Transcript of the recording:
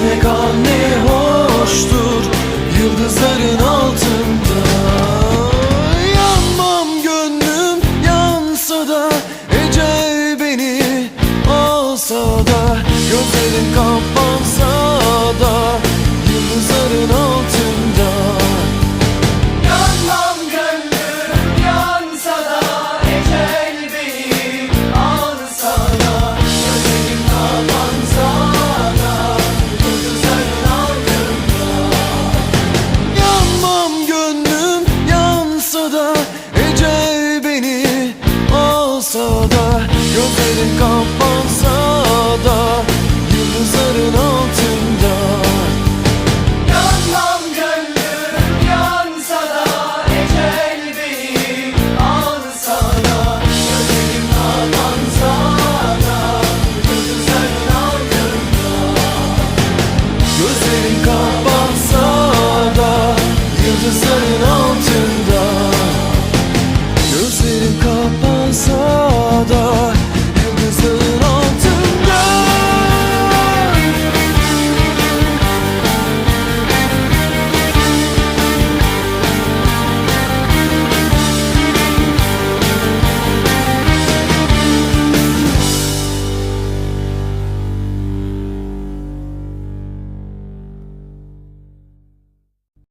Gezmek anne hoştur Yıldızların altında. Yanmam gönlüm yansa da Ecel beni alsa da Gözlerin kapansın didn't go